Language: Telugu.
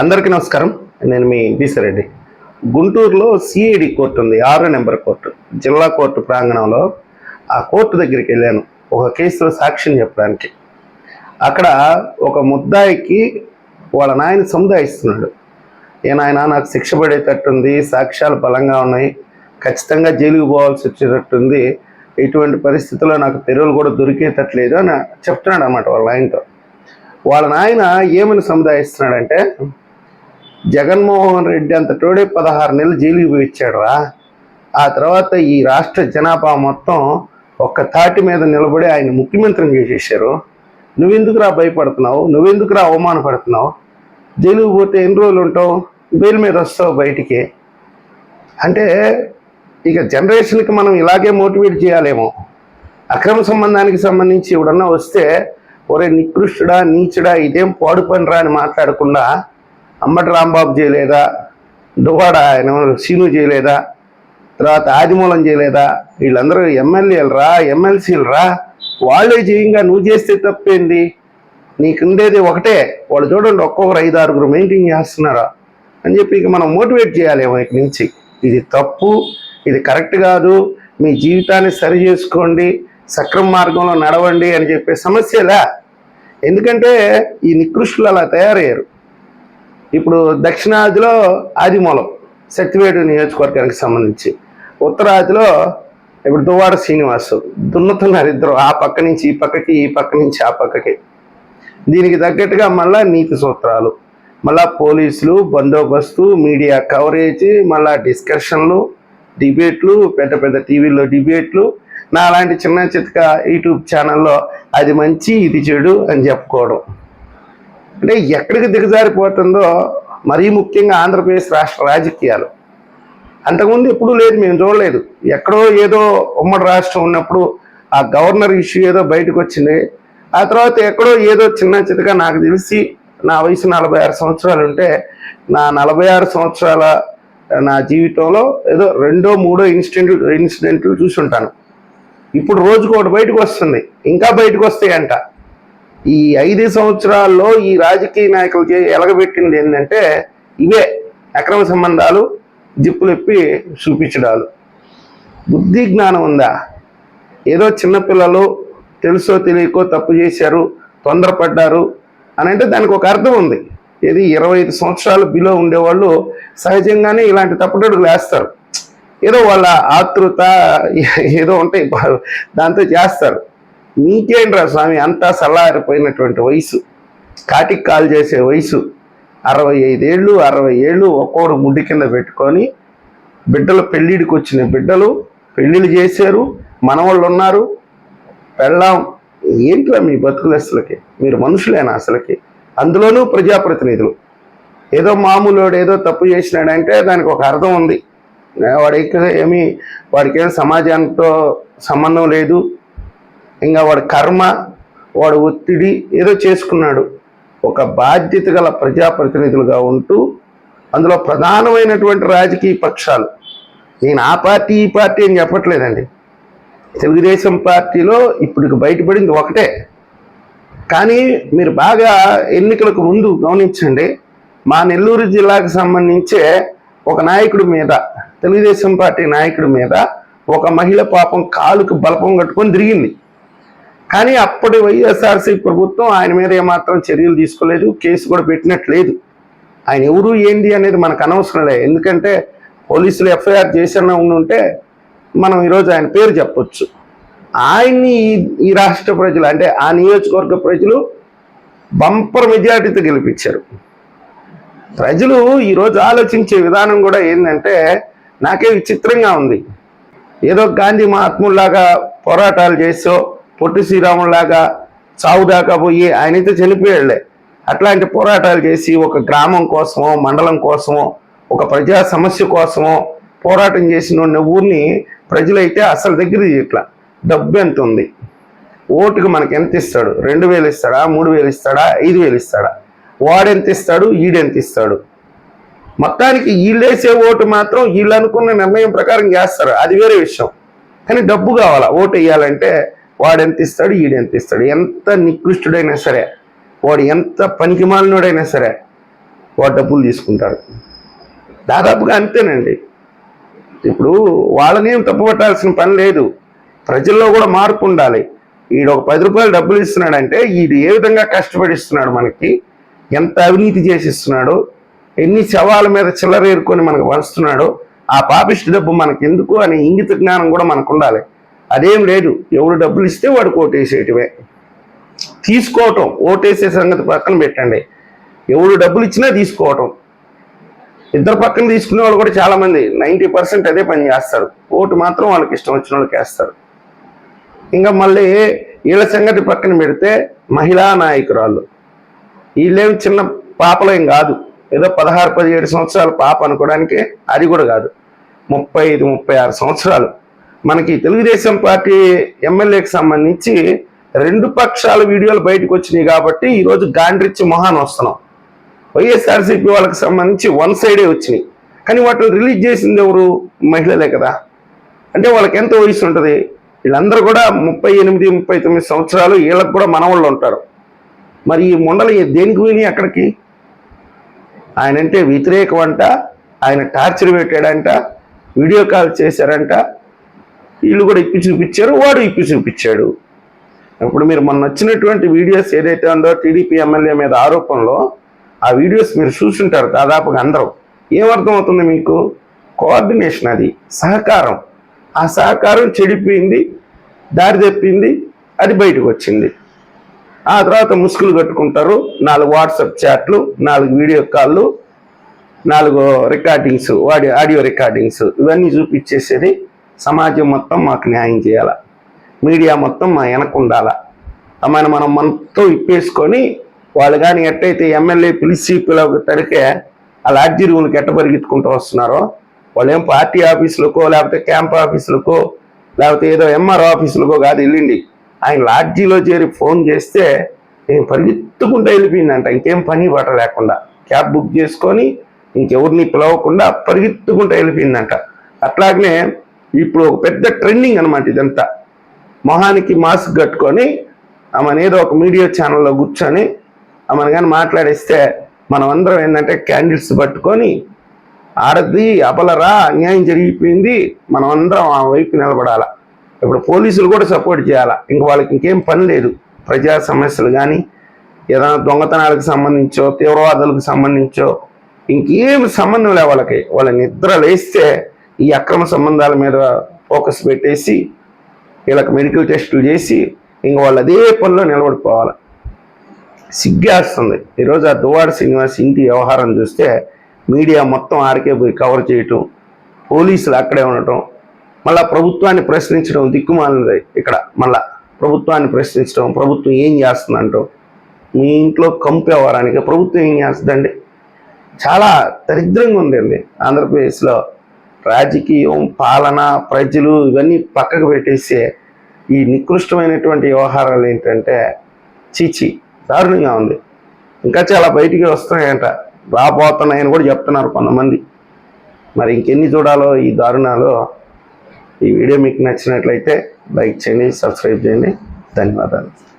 అందరికీ నమస్కారం. నేను మీ బీసరెడ్డి. గుంటూరులో సిఐడి కోర్టు ఉంది ఆరో నెంబర్ కోర్టు జిల్లా కోర్టు ప్రాంగణంలో ఆ కోర్టు దగ్గరికి వెళ్ళాను. ఒక కేసులో సాక్ష్యం చెప్పడానికి. అక్కడ ఒక ముద్దాయికి వాళ్ళ నాయన సముదాయిస్తున్నాడు. ఏ నాయన నాకు శిక్ష పడేటట్టుంది సాక్ష్యాలు బలంగా ఉన్నాయి ఖచ్చితంగా జైలుకు పోవాల్సి వచ్చేటట్టుంది ఇటువంటి పరిస్థితుల్లో నాకు తెరువులు కూడా దొరికేటట్లేదు అని చెప్తున్నాడు అనమాట వాళ్ళ నాయనతో. వాళ్ళ నాయన ఏమని సముదాయిస్తున్నాడంటే జగన్మోహన్ రెడ్డి అంతటోడే పదహారు నెలలు జైలుకి పోయి ఇచ్చాడురా ఆ తర్వాత ఈ రాష్ట్ర జనాభా మొత్తం ఒక్క తాటి మీద నిలబడి ఆయన ముఖ్యమంత్రిని చేసేసారు నువ్వెందుకురా భయపడుతున్నావు? నువ్వెందుకురా అవమానపడుతున్నావు? జైలుకి పోతే ఎన్ని రోజులు ఉంటావు? బెయిల్ మీద వస్తావు బయటికి. అంటే ఇక జనరేషన్కి మనం ఇలాగే మోటివేట్ చేయాలేమో. అక్రమ సంబంధానికి సంబంధించి ఎవడన్నా వస్తే ఒరే నికృష్టుడా నీచుడా ఇదేం పాడు పనిరా అని మాట్లాడకుండా అమ్మటి రాంబాబు చేయలేదా? దువ్వాడ ఆయన సీను చేయలేదా? తర్వాత ఆదిమూలం చేయలేదా? వీళ్ళందరూ ఎమ్మెల్యేలు రా ఎమ్మెల్సీలు రా వాళ్ళే చేయంగా నువ్వు చేస్తే తప్పేంది? నీకు ఉండేది ఒకటే. వాళ్ళు చూడండి ఒక్కొక్కరు ఐదు ఆరుగురు మెయింటైన్ చేస్తున్నారా? అని చెప్పి ఇక మనం మోటివేట్ చేయాలేమో ఇక నుంచి. ఇది తప్పు ఇది కరెక్ట్ కాదు. మీ జీవితాన్ని సరి చేసుకోండి సక్రమ మార్గంలో నడవండి అని చెప్పే సమస్యలా? ఎందుకంటే ఈ నికృష్టులు అలా తయారయ్యారు. ఇప్పుడు దక్షిణాదిలో ఆదిమూలం సత్యవేడు నియోజకవర్గానికి సంబంధించి. ఉత్తరాదిలో ఇప్పుడు దువ్వాడ శ్రీనివాసు దున్నుతున్నారు ఇద్దరు ఆ పక్క నుంచి ఈ పక్కకి ఈ పక్క నుంచి ఆ పక్కకి. దీనికి తగ్గట్టుగా మళ్ళా నీతి సూత్రాలు మళ్ళా పోలీసులు బందోబస్తు మీడియా కవరేజ్ మళ్ళా డిస్కషన్లు డిబేట్లు పెద్ద పెద్ద టీవీల్లో డిబేట్లు. నా లాంటి చిన్న చితక యూట్యూబ్ ఛానల్లో అది మంచి ఇది చెడు అని చెప్పుకోవడం. అంటే ఎక్కడికి దిగజారిపోతుందో మరీ ముఖ్యంగా ఆంధ్రప్రదేశ్ రాష్ట్ర రాజకీయాలు. అంతకుముందు ఎప్పుడూ లేదు మేము చూడలేదు. ఎక్కడో ఏదో ఉమ్మడి రాష్ట్రం ఉన్నప్పుడు ఆ గవర్నర్ ఇష్యూ ఏదో బయటకు వచ్చింది. ఆ తర్వాత ఎక్కడో ఏదో చిన్న చితగా నాకు తెలిసి నా వయసు నలభై ఆరు సంవత్సరాలు ఉంటే నా నలభై ఆరు సంవత్సరాల నా జీవితంలో ఏదో రెండో మూడో ఇన్సిడెంట్ ఇన్సిడెంట్లు చూసి ఉంటాను ఇప్పుడు రోజుకోటి బయటకు వస్తుంది. ఇంకా బయటకు వస్తాయంట. ఈ ఐదు సంవత్సరాల్లో ఈ రాజకీయ నాయకులకి ఎలగబెట్టింది ఏంటంటే ఇవే అక్రమ సంబంధాలు జిప్పులెప్పి చూపించడాలు. బుద్ధి జ్ఞానం ఉందా? ఏదో చిన్నపిల్లలు తెలుసో తెలియకో తప్పు చేశారు తొందరపడ్డారు అని అంటే దానికి ఒక అర్థం ఉంది. ఇది ఇరవై ఐదు సంవత్సరాలు బిలో ఉండేవాళ్ళు సహజంగానే ఇలాంటి తప్పుడడుగులు వేస్తారు ఏదో వాళ్ళ ఆతృత ఏదో ఉంటాయి దాంతో చేస్తారు. మీకేంట్రా స్వామి? అంతా సల్లారిపోయినటువంటి వయసు. కాటికి కాల్ చేసే వయసు. అరవై ఐదేళ్ళు అరవై ఏళ్ళు ఒక్కోడు ముడ్డి కింద పెట్టుకొని బిడ్డలు పెళ్ళిడికి వచ్చిన బిడ్డలు పెళ్ళిళ్ళు చేశారు మనవాళ్ళు ఉన్నారు. పెళ్ళాం. ఏంట్రా మీ బతుకులు అసలుకి? మీరు మనుషులేనా అసలుకి? అందులోనూ ప్రజాప్రతినిధులు. ఏదో మామూలు ఏదో తప్పు చేసినాడంటే దానికి ఒక అర్థం ఉంది. వాడికి ఏమి వాడికి ఏం సమాజంతో సంబంధం లేదు. ఇంకా వాడి కర్మ వాడు ఒత్తిడి ఏదో చేసుకున్నాడు. ఒక బాధ్యత గల ప్రజాప్రతినిధులుగా ఉంటూ అందులో ప్రధానమైనటువంటి రాజకీయ పక్షాలు. నేను ఆ పార్టీ ఈ పార్టీ అని చెప్పట్లేదండి. తెలుగుదేశం పార్టీలో ఇప్పుడు బయటపడింది ఒకటే. కానీ మీరు బాగా ఎన్నికలకు ముందు గమనించండి. మా నెల్లూరు జిల్లాకు సంబంధించే ఒక నాయకుడి మీద తెలుగుదేశం పార్టీ నాయకుడి మీద ఒక మహిళ పాపం కాలుకు బలపం కట్టుకొని తిరిగింది. కానీ అప్పటి వైఎస్ఆర్సీ ప్రభుత్వం ఆయన మీద ఏమాత్రం చర్యలు తీసుకోలేదు కేసు కూడా పెట్టినట్లేదు. ఆయన ఎవరు ఏంది అనేది మనకు అనవసరం లేదు ఎందుకంటే పోలీసులు ఎఫ్ఐఆర్ చేసిన ఉంటే మనం ఈరోజు ఆయన పేరు చెప్పొచ్చు. ఆయన్ని ఈ- ఈ రాష్ట్ర ప్రజలు అంటే ఆ నియోజకవర్గ ప్రజలు బంపర్ మెజార్టీతో గెలిపించారు. ప్రజలు ఈరోజు ఆలోచించే విధానం కూడా ఏంటంటే నాకే విచిత్రంగా ఉంది. ఏదో గాంధీ మహాత్ముల్లాగా పోరాటాలు చేసో పొట్టి శ్రీరాములాగా చావు దాకా పోయి ఆయనైతే చనిపోయాడులే. అట్లాంటి పోరాటాలు చేసి ఒక గ్రామం కోసమో మండలం కోసమో ఒక ప్రజా సమస్య కోసమో పోరాటం చేసిన ఊరిని ప్రజలైతే అసలు దగ్గర ఇట్లా డబ్బు ఎంత ఉంది? ఓటుకి మనకి ఎంత ఇస్తాడు? రెండు వేలు ఇస్తాడా? మూడు వేలు ఇస్తాడా? ఐదు వేలు ఇస్తాడా? వాడెంత ఇస్తాడు? ఈడెంత ఇస్తాడు? మొత్తానికి వీళ్ళేసే ఓటు మాత్రం వీళ్ళు అనుకున్న నిర్ణయం ప్రకారం చేస్తారు. అది వేరే విషయం. కానీ డబ్బు కావాలా? ఓటు వేయాలంటే వాడెంత ఇస్తాడు ఈడెంత ఇస్తాడు ఎంత నికృష్టుడైనా సరే వాడు ఎంత పనికిమాలినోడైనా సరే వాడు డబ్బులు తీసుకుంటాడు. దాదాపుగా అంతేనండి. ఇప్పుడు వాళ్ళనేం ఏం తప్పుపట్టాల్సిన పని లేదు. ప్రజల్లో కూడా మార్పు ఉండాలి. ఈడు ఒక పది రూపాయలు డబ్బులు ఇస్తున్నాడంటే ఈడు ఏ విధంగా కష్టపడిస్తున్నాడు మనకి? ఎంత అవినీతి చేసిస్తున్నాడు? ఎన్ని శవాల మీద చిల్లరేరుకొని మనకు వస్తున్నాడో ఆ పాపిష్టి డబ్బు మనకి ఎందుకు అనే ఇంగిత జ్ఞానం కూడా మనకు ఉండాలి అదేం లేదు. ఎవడు డబ్బులు ఇస్తే వాడు ఓటేసేయటమే తీసుకోవటం ఓటేసే సంగతి పక్కన పెట్టండి. ఎవడు డబ్బులు ఇచ్చినా తీసుకోవటం. ఇద్దరు పక్కన తీసుకునే వాళ్ళు కూడా చాలామంది నైంటీ పర్సెంట్ అదే పని చేస్తారు. ఓటు మాత్రం వాళ్ళకి ఇష్టం వచ్చిన వాళ్ళకి వేస్తారు. ఇంకా మళ్ళీ వీళ్ళ సంగతి పక్కన పెడితే మహిళా నాయకురాళ్ళు. వీళ్ళేం చిన్న పాపలేం కాదు. ఏదో పదహారు పదిహేడు సంవత్సరాల పాప అనుకోవడానికి అది కూడా కాదు. ముప్పై ఐదు ముప్పై ఆరు సంవత్సరాలు మనకి తెలుగుదేశం పార్టీ ఎమ్మెల్యేకి సంబంధించి రెండు పక్షాల వీడియోలు బయటకు వచ్చినాయి కాబట్టి ఈరోజు గాండ్రిచ్చి మొహాన్ వస్తున్నాం. వైఎస్ఆర్సీపీ వాళ్ళకి సంబంధించి వన్ సైడే వచ్చినాయి. కానీ వాటిని రిలీజ్ చేసింది ఎవరు? మహిళలే కదా. అంటే వాళ్ళకి ఎంత వయసు ఉంటుంది? వీళ్ళందరూ కూడా ముప్పై ఎనిమిది ముప్పై తొమ్మిది సంవత్సరాలు వీళ్ళకి కూడా మనవాళ్ళు ఉంటారు. మరి ఈ ముండలు దేనికి పోయినాయి అక్కడికి? ఆయన అంటే వ్యతిరేకం అంట ఆయన టార్చర్ పెట్టాడంట వీడియో కాల్ చేశారంట వీళ్ళు కూడా ఇప్పి చూపించారు వాడు ఇప్పి చూపించాడు. ఇప్పుడు మీరు మొన్న వచ్చినటువంటి వీడియోస్ ఏదైతే ఉందో టీడీపీ ఎమ్మెల్యే మీద ఆరోపణలో ఆ వీడియోస్ మీరు చూసుంటారు దాదాపుగా అందరూ. ఏమర్థమవుతుంది మీకు? కోఆర్డినేషన్ అది సహకారం. ఆ సహకారం చెడిపోయింది దారి తెప్పింది అది బయటకు వచ్చింది. ఆ తర్వాత ముసుగులు కట్టుకుంటారు నాలుగు వాట్సాప్ చాట్లు నాలుగు వీడియో కాళ్ళు నాలుగు రికార్డింగ్స్ వాడి ఆడియో రికార్డింగ్స్ ఇవన్నీ చూపించేసేది సమాజం మొత్తం మాకు న్యాయం చేయాల? మీడియా మొత్తం మా వెనక ఉండాల? మన మనం మనతో ఇప్పేసుకొని వాళ్ళు కానీ ఎట్టయితే ఎమ్మెల్యే పిలిచి పిలవతడికే ఆ లాడ్జీ రూమ్కి ఎట్ట పరిగెత్తుకుంటూ వస్తున్నారో? వాళ్ళు ఏం పార్టీ ఆఫీసులకో లేకపోతే క్యాంప్ ఆఫీసులకో లేకపోతే ఏదో ఎంఆర్ ఆఫీసులకో కాదు వెళ్ళిండి ఆయన లాడ్జీలో చేరి ఫోన్ చేస్తే నేను పరిగెత్తుకుంటూ వెళ్ళిపోయిందంట. ఇంకేం పని పట్ట లేకుండా క్యాబ్ బుక్ చేసుకొని ఇంకెవరిని పిలవకుండా పరిగెత్తుకుంటూ వెళ్ళిపోయిందంట. అట్లాగనే ఇప్పుడు ఒక పెద్ద ట్రెండింగ్ అనమాట ఇదంతా. మొహానికి మాస్క్ కట్టుకొని ఆమెను ఏదో ఒక మీడియా ఛానల్లో కూర్చొని ఆమెను కానీ మాట్లాడిస్తే మనం అందరం ఏంటంటే క్యాండిల్స్ పట్టుకొని ఆడది అబలరా అన్యాయం జరిగిపోయింది మనం అందరం ఆ వైపు నిలబడాల. ఇప్పుడు పోలీసులు కూడా సపోర్ట్ చేయాలా. ఇంక వాళ్ళకి ఇంకేం పని లేదు. ప్రజా సమస్యలు కానీ ఏదైనా దొంగతనాలకు సంబంధించో తీవ్రవాదులకు సంబంధించో ఇంకేం సంబంధం లే వాళ్ళకి. వాళ్ళ నిద్ర లేస్తే ఈ అక్రమ సంబంధాల మీద ఫోకస్ పెట్టేసి వీళ్ళకి మెడికల్ టెస్టులు చేసి ఇంక వాళ్ళు అదే పనిలో నిలబడిపోవాలి. సిగ్గేస్తుంది. ఈరోజు ఆ దువాడ శ్రీనివాస్ ఇంటి వ్యవహారం చూస్తే మీడియా మొత్తం ఆరికే పోయి కవర్ చేయటం పోలీసులు అక్కడే ఉండటం మళ్ళా ప్రభుత్వాన్ని ప్రశ్నించడం దిక్కుమాలినది ఇక్కడ. మళ్ళా ప్రభుత్వాన్ని ప్రశ్నించడం ప్రభుత్వం ఏం చేస్తుందంటాం మీ ఇంట్లో కంపేవారానికి వ్యవహారానికి ప్రభుత్వం ఏం చేస్తుందండి? చాలా దరిద్రంగా ఉందండి ఆంధ్రప్రదేశ్లో. రాజకీయం పాలన ప్రజలు ఇవన్నీ పక్కకు పెట్టేసి ఈ నికృష్టమైనటువంటి వ్యవహారాలు ఏంటంటే చీచి దారుణంగా ఉంది. ఇంకా చాలా బయటికి వస్తున్నాయంట. రాబోతున్నాయని కూడా చెప్తున్నారు కొంతమంది. మరి ఇంకెన్ని చూడాలో ఈ దారుణాలు ఈ వీడియో మీకు నచ్చినట్లయితే లైక్ చేయండి సబ్స్క్రైబ్ చేయండి. ధన్యవాదాలు.